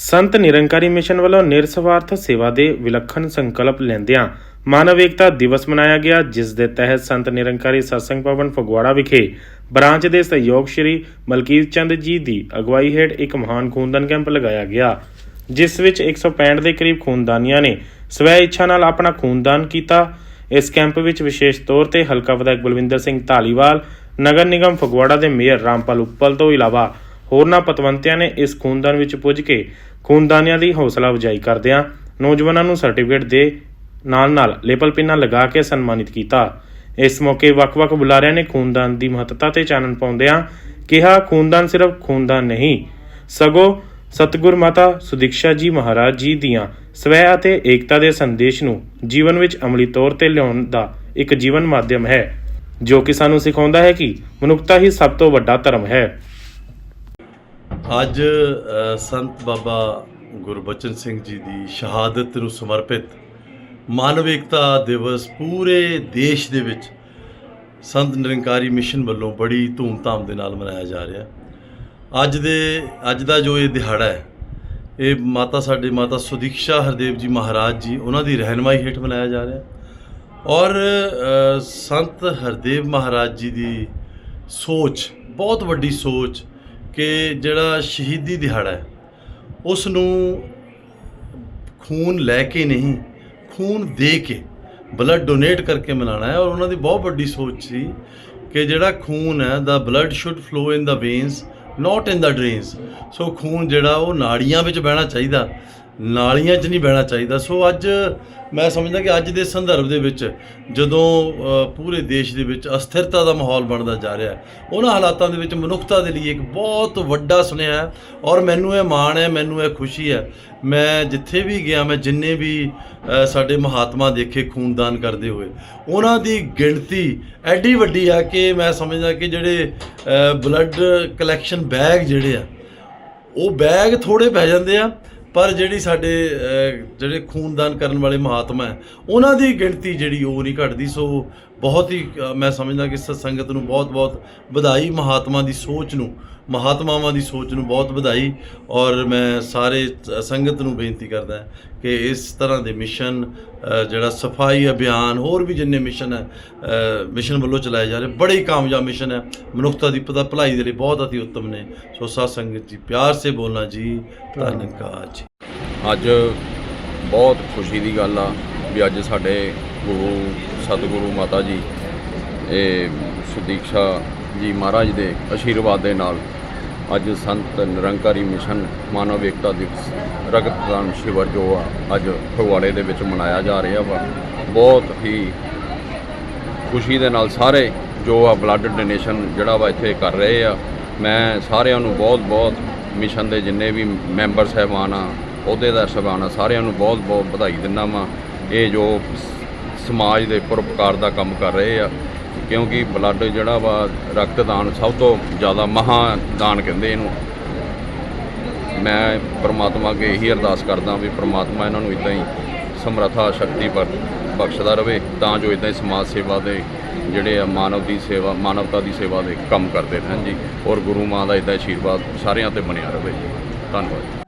Sant Nirankari mission ਵੱਲੋਂ ਨਿਰਸਵਾਰਥ ਸੇਵਾ ਦੇ ਵਿਲੱਖਣ ਸੰਕਲਪ ਲੈਂਦਿਆਂ ਮਾਨਵ ਏਕਤਾ ਦਿਵਸ ਮਨਾਇਆ ਗਿਆ, ਜਿਸ ਦੇ ਤਹਿਤ ਸੰਤ ਨਿਰੰਕਾਰੀ ਸਤਸੰਗ ਭਵਨ ਫਗਵਾੜਾ ਵਿਖੇ ਬ੍ਰਾਂਚ ਦੇ ਸਹਿਯੋਗ ਸ਼੍ਰੀ ਮਲਕੀਤ ਚੰਦ ਜੀ ਦੀ ਅਗਵਾਈ ਹੇਠ ਇੱਕ ਮਹਾਨ ਖੂਨਦਾਨ ਕੈਂਪ ਲਗਾਇਆ ਗਿਆ, ਜਿਸ ਵਿੱਚ 165 ਦੇ ਕਰੀਬ ਖੂਨਦਾਨੀਆਂ ਨੇ ਸਵੈ ਇੱਛਾ ਨਾਲ ਆਪਣਾ ਖੂਨਦਾਨ ਕੀਤਾ। ਇਸ ਕੈਂਪ ਵਿੱਚ ਵਿਸ਼ੇਸ਼ ਤੌਰ ਤੇ ਹਲਕਾ ਵਿਧਾਇਕ ਬਲਵਿੰਦਰ ਸਿੰਘ ਢਾਲੀਵਾਲ ਨਗਰ ਨਿਗਮ ਫਗਵਾੜਾ ਦੇ ਮੇਅਰ ਰਾਮਪਾਲ ਉੱਪਲ ਤੋਂ ਇਲਾਵਾ ਹੋਰਨਾਂ ਪਤਵੰਤਿਆਂ ਨੇ ਇਸ ਖੂਨਦਾਨ ਵਿੱਚ ਪੁੱਜ ਕੇ ਖੂਨਦਾਨੀਆਂ ਦੀ ਹੌਸਲਾ ਅਫਜ਼ਾਈ ਕਰਦਿਆਂ ਨੌਜਵਾਨਾਂ ਨੂੰ ਸਰਟੀਫਿਕੇਟ ਦੇ ਨਾਲ-ਨਾਲ ਲੇਬਲ ਪਿੰਨਾਂ ਲਗਾ ਕੇ ਸਨਮਾਨਿਤ ਕੀਤਾ। ਇਸ ਮੌਕੇ ਵੱਖ-ਵੱਖ ਬੁਲਾਰਿਆਂ ਨੇ ਖੂਨਦਾਨ ਦੀ ਮਹੱਤਤਾ ਤੇ ਚਾਨਣ ਪਾਉਂਦਿਆਂ ਕਿਹਾ, ਖੂਨਦਾਨ ਸਿਰਫ ਖੂਨਦਾਨ ਨਹੀਂ, ਸਗੋਂ ਸਤਿਗੁਰ ਮਾਤਾ ਸੁਦੀਕਸ਼ਾ ਜੀ ਮਹਾਰਾਜ ਜੀ ਦੀਆਂ ਸਵੈ ਅਤੇ ਏਕਤਾ ਦੇ ਸੰਦੇਸ਼ ਨੂੰ ਜੀਵਨ ਵਿੱਚ ਅਮਲੀ ਤੌਰ ਤੇ ਲਿਆਉਣ ਦਾ ਇੱਕ ਜੀਵਨ ਮਾਧਿਅਮ ਹੈ, ਜੋ ਕਿ ਸਾਨੂੰ ਸਿਖਾਉਂਦਾ ਹੈ ਕਿ ਮਨੁੱਖਤਾ ਹੀ ਸਭ ਤੋਂ ਵੱਡਾ ਧਰਮ ਹੈ। ਅੱਜ ਸੰਤ ਬਾਬਾ ਗੁਰਬਚਨ ਸਿੰਘ ਜੀ ਦੀ ਸ਼ਹਾਦਤ ਨੂੰ ਸਮਰਪਿਤ ਮਾਨਵ ਏਕਤਾ ਦਿਵਸ ਪੂਰੇ ਦੇਸ਼ ਦੇ ਵਿੱਚ ਸੰਤ ਨਿਰੰਕਾਰੀ ਮਿਸ਼ਨ ਵੱਲੋਂ ਬੜੀ ਧੂਮਧਾਮ ਦੇ ਨਾਲ ਮਨਾਇਆ ਜਾ ਰਿਹਾ। ਅੱਜ ਦੇ, ਅੱਜ ਦਾ ਜੋ ਇਹ ਦਿਹਾੜਾ ਹੈ, ਇਹ ਮਾਤਾ ਸਾਡੇ ਮਾਤਾ ਸੁਦੀਕਸ਼ਾ ਹਰਦੇਵ ਜੀ ਮਹਾਰਾਜ ਜੀ, ਉਹਨਾਂ ਦੀ ਰਹਿਨਮਾਈ ਹੇਠ ਮਨਾਇਆ ਜਾ ਰਿਹਾ। ਔਰ ਸੰਤ ਹਰਦੇਵ ਮਹਾਰਾਜ ਜੀ ਦੀ ਸੋਚ, ਬਹੁਤ ਵੱਡੀ ਸੋਚ ਕਿ ਜਿਹੜਾ ਸ਼ਹੀਦੀ ਦਿਹਾੜਾ ਹੈ, ਉਸ ਨੂੰ ਖੂਨ ਲੈ ਕੇ ਨਹੀਂ, ਖੂਨ ਦੇ ਕੇ ਬਲੱਡ ਡੋਨੇਟ ਕਰਕੇ ਮਨਾਉਣਾ ਹੈ ਔਰ ਉਹਨਾਂ ਦੀ ਬਹੁਤ ਵੱਡੀ ਸੋਚ ਸੀ ਕਿ ਜਿਹੜਾ ਖੂਨ ਹੈ the blood should flow in the veins not in the drains so ਖੂਨ ਜਿਹੜਾ ਉਹ ਨਾੜੀਆਂ ਵਿੱਚ ਬਹਿਣਾ ਚਾਹੀਦਾ। ਨਾਲੀਆਂ 'ਚ ਨਹੀਂ ਬਹਿਣਾ ਚਾਹੀਦਾ। ਸੋ ਅੱਜ ਮੈਂ ਸਮਝਦਾ ਕਿ ਅੱਜ ਦੇ ਸੰਦਰਭ ਦੇ ਵਿੱਚ ਜਦੋਂ ਪੂਰੇ ਦੇਸ਼ ਦੇ ਵਿੱਚ ਅਸਥਿਰਤਾ ਦਾ ਮਾਹੌਲ ਬਣਦਾ ਜਾ ਰਿਹਾ ਹੈ, ਉਹਨਾਂ ਹਾਲਾਤਾਂ ਦੇ ਵਿੱਚ ਮਨੁੱਖਤਾ ਦੇ ਲਈ ਇੱਕ ਬਹੁਤ ਵੱਡਾ ਸੁਨੇਹਾ ਹੈ ਔਰ ਮੈਨੂੰ ਇਹ ਮਾਣ ਹੈ, ਮੈਨੂੰ ਇਹ ਖੁਸ਼ੀ ਹੈ। ਮੈਂ ਜਿੱਥੇ ਵੀ ਗਿਆ, ਮੈਂ ਜਿੰਨੇ ਵੀ ਸਾਡੇ ਮਹਾਤਮਾ ਦੇਖੇ ਖੂਨਦਾਨ ਕਰਦੇ ਹੋਏ, ਉਹਨਾਂ ਦੀ ਗਿਣਤੀ ਐਡੀ ਵੱਡੀ ਆ ਕਿ ਮੈਂ ਸਮਝਦਾ ਕਿ ਜਿਹੜੇ ਬਲੱਡ ਕਲੈਕਸ਼ਨ ਬੈਗ ਜਿਹੜੇ ਆ, ਉਹ ਬੈਗ ਥੋੜੇ ਪੈ ਜਾਂਦੇ ਆ ਪਰ ਜਿਹੜੀ ਸਾਡੇ ਜਿਹੜੇ ਖੂਨਦਾਨ ਕਰਨ ਵਾਲੇ ਮਹਾਤਮਾ ਹੈ, ਉਹਨਾਂ ਦੀ ਗਿਣਤੀ ਜਿਹੜੀ ਉਹ ਨਹੀਂ ਘਟਦੀ। ਸੋ ਬਹੁਤ ਹੀ ਮੈਂ ਸਮਝਦਾ ਕਿ ਇਸ ਸੰਗਤ ਨੂੰ ਬਹੁਤ-ਬਹੁਤ ਵਧਾਈ ਮਹਾਤਮਾ ਦੀ ਸੋਚ ਨੂੰ ਮਹਾਤਮਾਵਾਂ ਦੀ ਸੋਚ ਨੂੰ ਬਹੁਤ ਵਧਾਈ ਔਰ ਮੈਂ ਸਾਰੇ ਸੰਗਤ ਨੂੰ ਬੇਨਤੀ ਕਰਦਾ ਕਿ ਇਸ ਤਰ੍ਹਾਂ ਦੇ ਮਿਸ਼ਨ ਜਿਹੜਾ ਸਫ਼ਾਈ ਅਭਿਆਨ, ਹੋਰ ਵੀ ਜਿੰਨੇ ਮਿਸ਼ਨ ਹੈ ਮਿਸ਼ਨ ਵੱਲੋਂ ਚਲਾਏ ਜਾ ਰਹੇ, ਬੜੇ ਹੀ ਕਾਮਯਾਬ ਮਿਸ਼ਨ ਹੈ। ਮਨੁੱਖਤਾ ਦੀ ਪਤਾ ਭਲਾਈ ਦੇ ਲਈ ਬਹੁਤ ਅਤੀ ਉੱਤਮ ਨੇ। ਸੋ ਸਾਧ ਸੰਗਤ ਜੀ, ਪਿਆਰ ਸੇ ਬੋਲਣਾ ਜੀ ਧੰਨਵਾਦ ਜੀ ਅੱਜ ਬਹੁਤ ਖੁਸ਼ੀ ਦੀ ਗੱਲ ਆ ਵੀ ਅੱਜ ਸਾਡੇ ਗੁਰੂ ਸਤਿਗੁਰੂ ਮਾਤਾ ਜੀ, ਇਹ ਸੁਦੀਕਸ਼ਾ ਜੀ ਮਹਾਰਾਜ ਦੇ ਆਸ਼ੀਰਵਾਦ ਦੇ ਨਾਲ ਅੱਜ ਸੰਤ ਨਿਰੰਕਾਰੀ ਮਿਸ਼ਨ ਮਾਨਵ ਏਕਤਾ ਦਿਵਸ ਰਕਤਦਾਨ ਸ਼ਿਵਰ ਜੋ ਆ, ਅੱਜ ਫਗਵਾੜੇ ਦੇ ਵਿੱਚ ਮਨਾਇਆ ਜਾ ਰਿਹਾ ਵਾ। ਬਹੁਤ ਹੀ ਖੁਸ਼ੀ ਦੇ ਨਾਲ ਸਾਰੇ ਜੋ ਆ ਬਲੱਡ ਡੋਨੇਸ਼ਨ ਜਿਹੜਾ ਵਾ ਇੱਥੇ ਕਰ ਰਹੇ ਆ। ਮੈਂ ਸਾਰਿਆਂ ਨੂੰ ਬਹੁਤ-ਬਹੁਤ ਮਿਸ਼ਨ ਦੇ ਜਿੰਨੇ ਵੀ ਮੈਂਬਰ ਸਹਿਬਾਨ ਆ ਅਹੁਦੇਦਾਰ ਸਹਿਬਾਨ ਆ, ਸਾਰਿਆਂ ਨੂੰ ਬਹੁਤ-ਬਹੁਤ ਵਧਾਈ ਦਿੰਦਾ ਵਾਂ। ਇਹ ਜੋ ਸਮਾਜ ਦੇ ਪਰਉਪਕਾਰ ਦਾ ਕੰਮ ਕਰ ਰਹੇ ਆ ਕਿਉਂਕਿ ਬਲੱਡ ਜਿਹੜਾ ਵਾ ਰਕਤਦਾਨ ਸਭ ਤੋਂ ਜ਼ਿਆਦਾ ਮਹਾਦਾਨ ਕਹਿੰਦੇ ਇਹਨੂੰ। ਮੈਂ ਪ੍ਰਮਾਤਮਾ ਅੱਗੇ ਇਹੀ ਅਰਦਾਸ ਕਰਦਾ ਵੀ ਪ੍ਰਮਾਤਮਾ ਇਹਨਾਂ ਨੂੰ ਇਦਾਂ ਹੀ ਸਮਰੱਥਾ, ਸ਼ਕਤੀ ਪਰ ਬਖਸ਼ਦਾ ਰਵੇ, ਤਾਂ ਜੋ ਇਦਾਂ ਹੀ ਸਮਾਜ ਸੇਵਾ ਦੇ ਜਿਹੜੇ ਆ ਮਾਨਵ ਦੀ ਸੇਵਾ, ਮਾਨਵਤਾ ਦੀ ਸੇਵਾ ਦੇ ਕੰਮ ਕਰਦੇ ਰਹਿਣ ਜੀ। ਔਰ ਗੁਰੂ ਮਾਂ ਦਾ ਇਦਾਂ ਆਸ਼ੀਰਵਾਦ ਸਾਰਿਆਂ ਤੇ ਬਣਿਆ ਰਵੇ। ਜੀ ਧੰਨਵਾਦ।